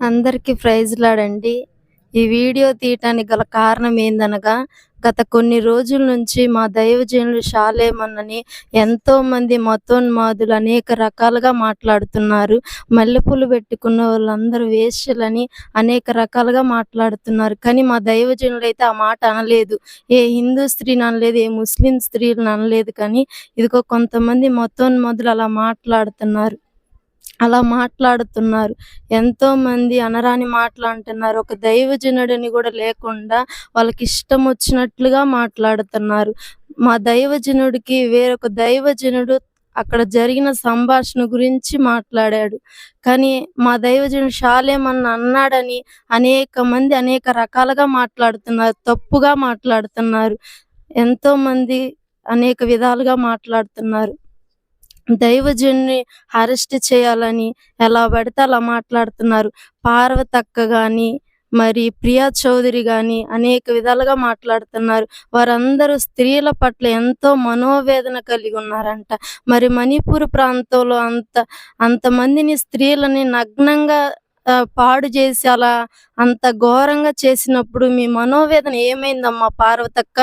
అందరికీ ప్రైజ్లాడండి ఈ వీడియో తీయటానికి గల కారణం ఏందనగా గత కొన్ని రోజుల నుంచి మా దైవజనులు షాలేమన్నని ఎంతో మంది మతోన్మాదులు అనేక రకాలుగా మాట్లాడుతున్నారు. మల్లెపూలు పెట్టుకున్న వాళ్ళందరూ వేష్యలని అనేక రకాలుగా మాట్లాడుతున్నారు. కానీ మా దైవజనులు అయితే ఆ మాట అనలేదు. ఏ హిందూ స్త్రీని అనలేదు ఏ ముస్లిం స్త్రీలను అనలేదు. కానీ ఇదిగో కొంతమంది మతోన్మాదులు అలా మాట్లాడుతున్నారు. అలా మాట్లాడుతున్నారు. ఎంతో మంది అనరాని మాటలు అంటున్నారు ఒక దైవజనుడిని కూడా లేకుండా వాళ్ళకి ఇష్టం వచ్చినట్లుగా మాట్లాడుతున్నారు. మా దైవజనుడికి వేరొక దైవజనుడు అక్కడ జరిగిన సంభాషణ గురించి మాట్లాడాడు. కానీ మా దైవజనుడు షాలేమన్న అన్నాడని అనేక మంది అనేక రకాలుగా మాట్లాడుతున్నారు. తప్పుగా మాట్లాడుతున్నారు. ఎంతో మంది అనేక విధాలుగా మాట్లాడుతున్నారు. దైవజన్ని అరెస్ట్ చేయాలని ఎలా పడితే అలా మాట్లాడుతున్నారు. పార్వతక్క గాని మరి ప్రియా చౌదరి గాని అనేక విధాలుగా మాట్లాడుతున్నారు. వారందరూ స్త్రీల పట్ల ఎంతో మనోవేదన కలిగి ఉన్నారంట. మరి మణిపూర్ ప్రాంతంలో అంత అంతమందిని స్త్రీలని నగ్నంగా పాడు చేసి అలా అంత ఘోరంగా చేసినప్పుడు మీ మనోవేదన ఏమైందమ్మా పార్వతక్క?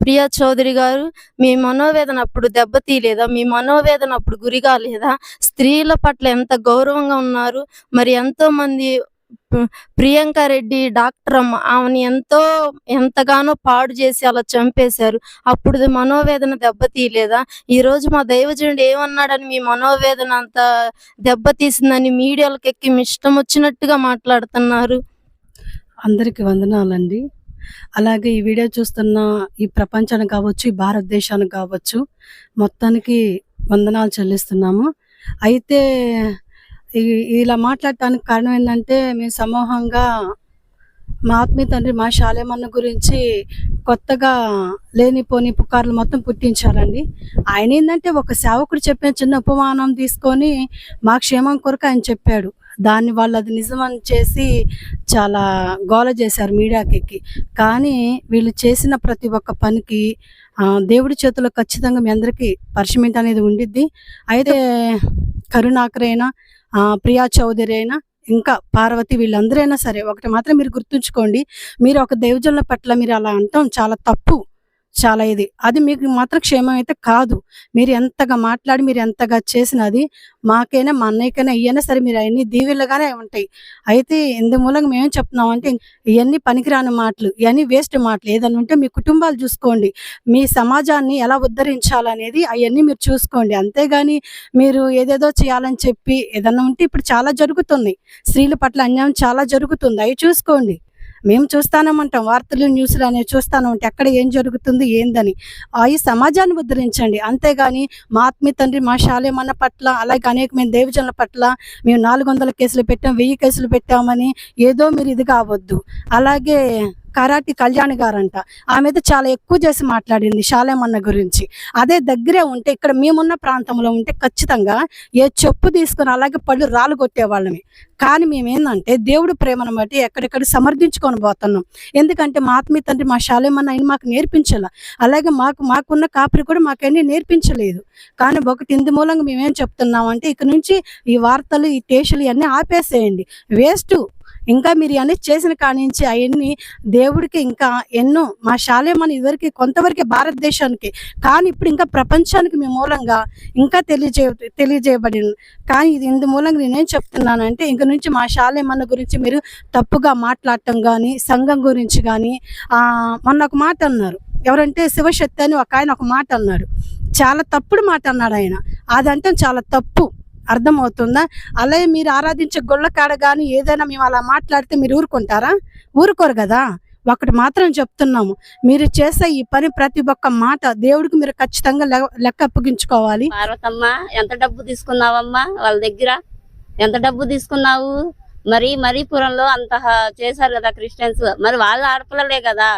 ప్రియా చౌదరి గారు మీ మనోవేదన అప్పుడు దెబ్బతీయలేదా మీ మనోవేదన అప్పుడు గురి కాలేదా స్త్రీల పట్ల ఎంత గౌరవంగా ఉన్నారు? మరి ఎంతో మంది ప్రియాంక రెడ్డి డాక్టర్ అమ్మ ఆమెను ఎంతో ఎంతగానో పాడు చేసి అలా చంపేశారు. అప్పుడు మనోవేదన దెబ్బతీయలేదా ఈరోజు మా దైవజనుడు ఏమన్నాడని మీ మనోవేదన అంత దెబ్బతీసిందని మీడియాలకు ఎక్కి మీ ఇష్టం వచ్చినట్టుగా మాట్లాడుతున్నారు. అందరికి వందనాలండి. అలాగే ఈ వీడియో చూస్తున్న ఈ ప్రపంచానికి కావచ్చు ఈ భారతదేశానికి కావచ్చు మొత్తానికి వందనాలు చెల్లిస్తున్నాము. అయితే ఇలా మాట్లాడటానికి కారణం ఏంటంటే మేము సమూహంగా మా ఆత్మీయ తండ్రి మా శాలేమన్న గురించి కొత్తగా లేనిపోని పుకార్లు మొత్తం పుట్టించారండి. ఆయన ఏంటంటే ఒక సేవకుడు చెప్పిన చిన్న ఉపమానం తీసుకొని మా క్షేమం కొరకు ఆయన చెప్పాడు. దాన్ని వాళ్ళు అది నిజమని చేసి చాలా గోల చేశారు మీడియాకి ఎక్కి కానీ వీళ్ళు చేసిన ప్రతి ఒక్క పనికి దేవుడి చేతిలో ఖచ్చితంగా మీ అందరికీ పర్షమెంట్ అనేది ఉండిద్ది. అయితే కరుణాకరైనా ప్రియా చౌదరి అయినా ఇంకా పార్వతి వీళ్ళందరైనా సరే ఒకటి మాత్రం మీరు గుర్తుంచుకోండి మీరు ఒక దైవజనుల పట్ల మీరు అలా అంటాం చాలా తప్పు. చాలా ఇది. అది మీకు మాత్రం క్షేమం అయితే కాదు. మీరు ఎంతగా మాట్లాడి మీరు ఎంతగా చేసినది మాకైనా మా అన్నయ్యకైనా ఇవైనా సరే మీరు అవన్నీ దీవెళ్ళగానే ఉంటాయి. అయితే ఇందు మూలంగా మేమేం చెప్తున్నాం అంటే ఇవన్నీ పనికిరాని మాటలు ఇవన్నీ వేస్ట్ మాటలు. ఏదైనా ఉంటే మీ కుటుంబాలు చూసుకోండి. మీ సమాజాన్ని ఎలా ఉద్ధరించాలనేది అవన్నీ మీరు చూసుకోండి. అంతేగాని మీరు ఏదేదో చేయాలని చెప్పి ఏదన్నా ఉంటే ఇప్పుడు చాలా జరుగుతుంది. స్త్రీల పట్ల అన్యాయం చాలా జరుగుతుంది. అవి చూసుకోండి. మేము చూస్తానమంటాం వార్తలు న్యూస్లు అనేవి చూస్తాను అంటే ఎక్కడ ఏం జరుగుతుంది ఏందని. ఆ ఈ సమాజాన్ని ఉద్ధరించండి. అంతేగాని మా ఆత్మీ తండ్రి మా శాలేమన్న పట్ల అలాగే అనేకమైన దేవజనుల పట్ల మేము నాలుగు వందల కేసులు పెట్టాం వెయ్యి కేసులు పెట్టామని ఏదో మీరు ఇది కావద్దు. అలాగే కరాటి కళ్యాణ్ గారంట. ఆమె అయితే చాలా ఎక్కువ చేసి మాట్లాడింది శాలేమన్న గురించి. అదే దగ్గరే ఉంటే ఇక్కడ మేమున్న ప్రాంతంలో ఉంటే ఖచ్చితంగా ఏ చెప్పు తీసుకుని అలాగే పళ్ళు రాళ్ళు కొట్టేవాళ్ళమే. కానీ మేమేందంటే దేవుడు ప్రేమను బట్టి ఎక్కడెక్కడ సమర్థించుకొని పోతున్నాం. ఎందుకంటే మా ఆత్మీయ తండ్రి మా శాలేమన్న ఆయన మాకు నేర్పించాల. అలాగే మాకు మాకున్న కాపరి కూడా మాకన్నీ నేర్పించలేదు. కానీ ఒకటి ఇందు మూలంగా మేమేం చెప్తున్నాం అంటే ఇక నుంచి ఈ వార్తలు ఈ టేషలు ఇవన్నీ ఆపేసేయండి. వేస్ట్ ఇంకా మీరు ఇవన్నీ చేసిన కానించి అవన్నీ దేవుడికి ఇంకా ఎన్నో మా శాలేమని ఇదివరకు కొంతవరకే భారతదేశానికి కానీ ఇప్పుడు ఇంకా ప్రపంచానికి మీ మూలంగా ఇంకా తెలియజే తెలియజేయబడింది. కానీ ఇది ఇందు మూలంగా నేనేం చెప్తున్నానంటే ఇంక నుంచి మా శాలేమన్న గురించి మీరు తప్పుగా మాట్లాడటం కానీ సంఘం గురించి కానీ మొన్న ఒక మాట అన్నారు. ఎవరంటే శివశక్తి అని ఒక ఆయన ఒక మాట అన్నాడు. చాలా తప్పుడు మాట అన్నాడు ఆయన. అదంటే చాలా తప్పు. అర్థమవుతుందా? అలాగే మీరు ఆరాధించే గుళ్ళ కాడ కానీ ఏదైనా మేము అలా మాట్లాడితే మీరు ఊరుకుంటారా? ఊరుకోరు కదా? ఒకటి మాత్రం చెప్తున్నాము. మీరు చేసే ఈ పని ప్రతి ఒక్క మాట దేవుడికి మీరు ఖచ్చితంగా లెక్క అప్పగించుకోవాలి. పార్వతమ్మ ఎంత డబ్బు తీసుకున్నావమ్మా వాళ్ళ దగ్గర? ఎంత డబ్బు తీసుకున్నావు? మరి మరీపురంలో అంత చేశారు కదా క్రిస్టియన్స్. మరి వాళ్ళ ఆడపిల్లలే కదా.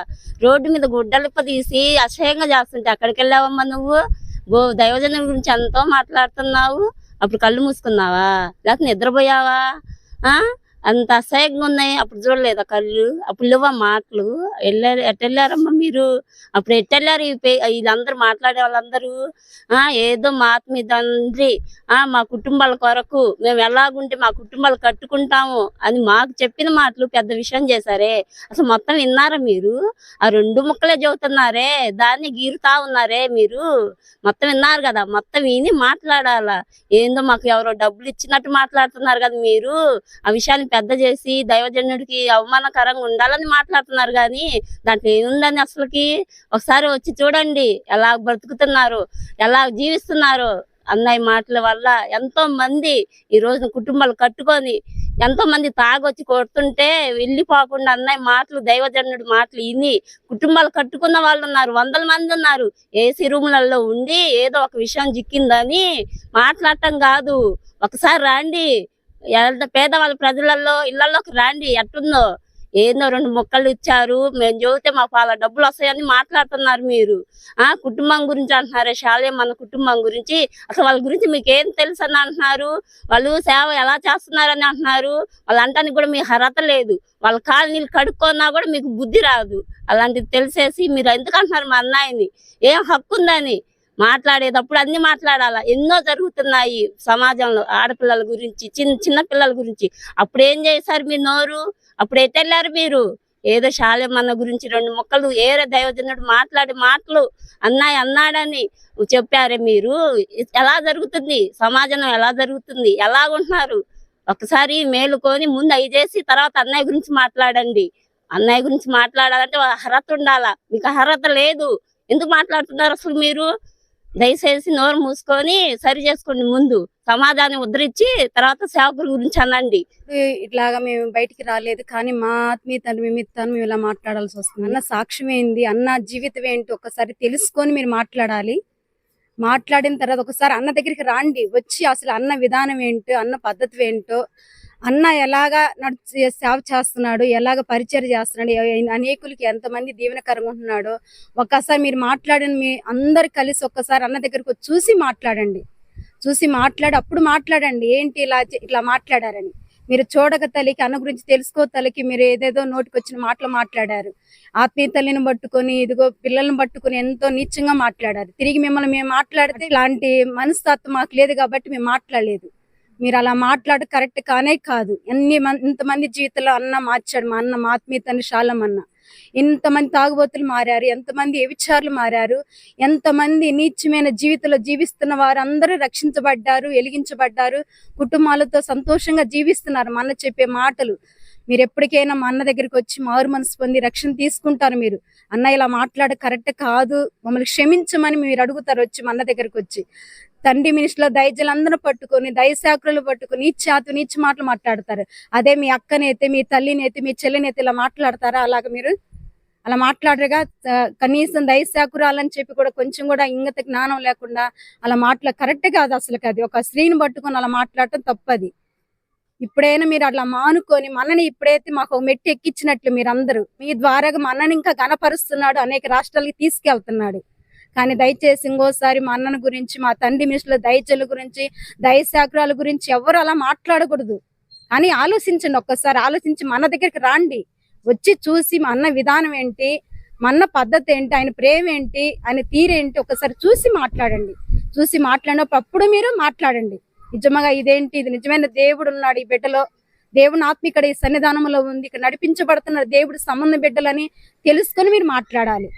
రోడ్డు మీద గుడ్డలిప్ప తీసి అసహ్యంగా చేస్తుంటే అక్కడికి వెళ్ళావమ్మా నువ్వు? గో దైవజనం గురించి ఎంతో మాట్లాడుతున్నావు. అప్పుడు కళ్ళు మూసుకున్నావా? లేకపోతే నిద్రపోయావా? ఆ? అంత అసహ్యంగా ఉన్నాయి. అప్పుడు చూడలేదు. కళ్ళు అప్పుడు లేవా మాటలు? వెళ్ళారు. ఎట్టెళ్ళారమ్మా మీరు? అప్పుడు ఎట్టెళ్ళారు వీళ్ళందరూ మాట్లాడే వాళ్ళందరూ? ఆ ఏదో మాత మీద తండ్రి ఆ మా కుటుంబాల కొరకు మేము ఎలాగుంటే మా కుటుంబాలు కట్టుకుంటాము అని మాకు చెప్పిన మాటలు పెద్ద విషయం చేశారే. అసలు మొత్తం విన్నారా మీరు? ఆ రెండు ముక్కలే చెబుతున్నారే. దాన్ని గీరుతా ఉన్నారే మీరు? మొత్తం విన్నారు కదా. మొత్తం విని మాట్లాడాలా? ఏందో మాకు ఎవరో డబ్బులు ఇచ్చినట్టు మాట్లాడుతున్నారు కదా మీరు. ఆ విషయాన్ని పెద్ద చేసి దైవజనుడికి అవమానకరంగా ఉండాలని మాట్లాడుతున్నారు కానీ దాంట్లో ఏముందని అసలుకి? ఒకసారి వచ్చి చూడండి ఎలా బ్రతుకుతున్నారు ఎలా జీవిస్తున్నారు అన్నయ్య మాటల వల్ల ఎంతో మంది ఈ రోజు కుటుంబాలు కట్టుకొని ఎంతో మంది తాగొచ్చి కొడుతుంటే వెళ్ళిపోకుండా అన్నయ్య మాటలు దైవజనుడి మాటలు ఇని కుటుంబాలు కట్టుకున్న వాళ్ళు ఉన్నారు వందల మంది ఉన్నారు. ఏసీ రూములలో ఉండి ఏదో ఒక విషయం చిక్కిందని మాట్లాడటం కాదు. ఒకసారి రాండి ఎంత పేదవాళ్ళ ప్రజలలో ఇళ్ళలోకి రాండి ఎట్టుందో ఏందో రెండు మొక్కలు ఇచ్చారు మేము చదివితే మాకు అలా డబ్బులు వస్తాయని మాట్లాడుతున్నారు మీరు. ఆ కుటుంబం గురించి అంటున్నారు శాలే మన కుటుంబం గురించి. అసలు వాళ్ళ గురించి మీకు ఏం తెలుసు అని అంటున్నారు? వాళ్ళు సేవ ఎలా చేస్తున్నారని అంటున్నారు? వాళ్ళంటానికి కూడా మీకు అర్హత లేదు. వాళ్ళ కాలు నీళ్ళు కడుక్కున్నా కూడా మీకు బుద్ధి రాదు. అలాంటిది తెలిసేసి మీరు ఎందుకు అంటున్నారు మా అన్నాయిని ఏం హక్కు ఉందని? మాట్లాడేటప్పుడు అన్ని మాట్లాడాలా. ఎన్నో జరుగుతున్నాయి సమాజంలో ఆడపిల్లల గురించి చిన్న చిన్న పిల్లల గురించి. అప్పుడు ఏం చేశారు మీ నోరు? అప్పుడు వెళ్ళారు మీరు? ఏదో శాలేమన్న గురించి రెండు మొక్కలు ఏరే దైవజనుడు మాట్లాడి మాటలు అన్నాయి అన్నాడని చెప్పారే మీరు. ఎలా జరుగుతుంది? సమాజం ఎలా జరుగుతుంది? ఎలా ఉంటున్నారు ఒకసారి మేలుకొని ముందు అవి చేసి తర్వాత అన్నయ్య గురించి మాట్లాడండి. అన్నయ్య గురించి మాట్లాడాలంటే అర్హత ఉండాలా? మీకు అర్హత లేదు. ఎందుకు మాట్లాడుతున్నారు అసలు మీరు? దయచేసి నోరు మూసుకొని సరి చేసుకోండి ముందు. సమాధానం ఉద్ధరించి తర్వాత సేవకుల గురించి అనండి. ఇట్లాగా మేము బయటికి రాలేదు కానీ మా ఆత్మీయ తండ్రి నిమిత్తాన్ని మేము ఇలా మాట్లాడాల్సి వస్తుంది. అన్న సాక్ష్యం ఏంది? అన్న జీవితం ఏంటి? ఒకసారి తెలుసుకొని మీరు మాట్లాడాలి. మాట్లాడిన తర్వాత ఒకసారి అన్న దగ్గరికి రాండి. వచ్చి అసలు అన్న విధానం ఏంటో అన్న పద్ధతి ఏంటో అన్న ఎలాగా నడిచి సేవ చేస్తున్నాడు? ఎలాగ పరిచయం చేస్తున్నాడు? అనేకులకి ఎంతమంది దీవెనకరంగా ఉంటున్నాడు? ఒక్కసారి మీరు మాట్లాడిన మీ అందరు కలిసి ఒక్కసారి అన్న దగ్గరకు వచ్చి చూసి మాట్లాడండి. చూసి మాట్లాడి అప్పుడు మాట్లాడండి. ఏంటి ఇలా ఇట్లా మాట్లాడారని. మీరు చూడక తల్లికి అన్న గురించి తెలుసుకో తల్లికి మీరు ఏదేదో నోటికి వచ్చిన మాటలు మాట్లాడారు. ఆత్మీయ తల్లిని పట్టుకొని ఇదిగో పిల్లల్ని పట్టుకొని ఎంతో నీచంగా మాట్లాడారు. తిరిగి మిమ్మల్ని మేము మాట్లాడితే ఇలాంటి మనస్తత్వం మాకు లేదు కాబట్టి మేము మాట్లాడలేదు. మీరు అలా మాట్లాడ కరెక్ట్ కానే కాదు. ఎన్ని మం- ఇంతమంది జీవితంలో అన్న మార్చాడు మా అన్న మా ఆత్మీయతని తండ్రి శాలం అన్న. ఇంతమంది తాగుబోతులు మారారు ఎంతమంది ఎవిచారులు మారారు ఎంతమంది నీచమైన జీవితంలో జీవిస్తున్న వారు అందరూ రక్షించబడ్డారు వెలిగించబడ్డారు కుటుంబాలతో సంతోషంగా జీవిస్తున్నారు. మన చెప్పే మాటలు మీరు ఎప్పటికైనా మా అన్న దగ్గరికి వచ్చి మారు మనసు పొంది రక్షణ తీసుకుంటారు మీరు. అన్న ఇలా మాట్లాడ కరెక్ట్ కాదు. మమ్మల్ని క్షమించమని మీరు అడుగుతారు వచ్చి మా అన్న దగ్గరికి వచ్చి. తండ్రి మినిస్టర్లో దయజలందరూ పట్టుకొని దయశాఖలు పట్టుకొని నీచాతు నీచ మాటలు మాట్లాడతారు. అదే మీ అక్కనైతే మీ తల్లినైతే మీ చెల్లినైతే ఇలా మాట్లాడతారా? అలాగ మీరు అలా మాట్లాడరుగా. కనీసం దయశాకురాలని చెప్పి కూడా కొంచెం కూడా ఇంగత జ్ఞానం లేకుండా అలా మాట్లా కరెక్ట్ కాదు అసలు అది ఒక స్త్రీని పట్టుకొని అలా మాట్లాడటం తప్పది. ఇప్పుడైనా మీరు అట్లా మానుకొని మనని ఇప్పుడైతే మాకు మెట్టి మెట్టు ఎక్కించినట్లు మీరందరూ మీ ద్వారా మనని ఇంకా గణపరుస్తున్నాడు అనేక రాష్ట్రాలకి తీసుకెళ్తున్నాడు. కానీ దయచేసి ఇంకోసారి మా అన్నను గురించి మా తండ్రి మినిస్టర్ల దయచల గురించి దయశాఖరాల గురించి ఎవరు అలా మాట్లాడకూడదు. అని ఆలోచించండి ఒక్కసారి ఆలోచించి మన దగ్గరికి రాండి. వచ్చి చూసి మా అన్న విధానం ఏంటి మా అన్న పద్ధతి ఏంటి ఆయన ప్రేమ ఏంటి ఆయన తీరేంటి ఒకసారి చూసి మాట్లాడండి. చూసి మాట్లాడినప్పుడు అప్పుడు మీరు మాట్లాడండి. నిజంగా ఇదేంటి? ఇది నిజమైన దేవుడు ఉన్నాడు ఈ బిడ్డలో. దేవుని ఆత్మ ఇక్కడ ఈ సన్నిధానంలో ఉంది. ఇక్కడ నడిపించబడుతున్న దేవుడు సంబంధ బిడ్డలని తెలుసుకొని మీరు మాట్లాడాలి.